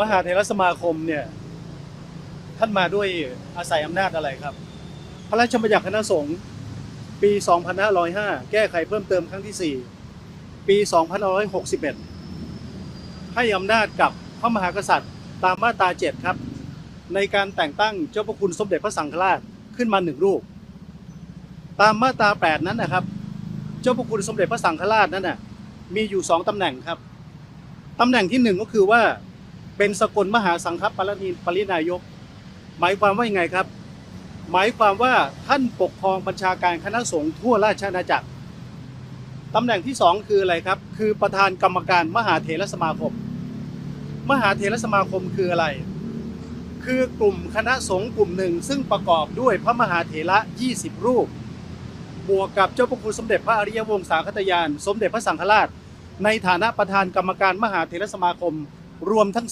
มหาเถรสมาคมเนี่ยท่านมาด้วยอาศัยอำนาจอะไรครับ พระราชบัญญัติคณะสงฆ์ปี 2505 แก้ไขเพิ่มเติมครั้งที่ 4 ปี 2561 ให้อำนาจกับพระมหากษัตริย์ตามมาตรา 7 ครับ ในการแต่งตั้งเจ้าพระคุณสมเด็จพระสังฆราชขึ้นมาหนึ่งรูป ตามมาตรา 8 นั้นนะครับ เจ้าพระคุณสมเด็จพระสังฆราชนั้นน่ะมีอยู่สองตำแหน่งครับ ตำแหน่งที่หนึ่งก็คือว่า เป็นสกลมหาสังฆปรินปรินายก หมายความว่ายังไงครับ หมายความว่าท่านปกครองบัญชาการคณะสงฆ์ทั่วราชอาณาจักรตำแหน่งที่สองคืออะไรครับ คือประธานกรรมการมหาเถรสมาคม มหาเถรสมาคมคืออะไร คือกลุ่มคณะสงฆ์กลุ่มหนึ่งซึ่งประกอบด้วยพระมหาเถระ 20 รูป บวกกับเจ้าพระคุณสมเด็จพระอริยวงศาคตยาน สมเด็จพระสังฆราช ในฐานะประธานกรรมการมหาเถรสมาคมรวมทั้ง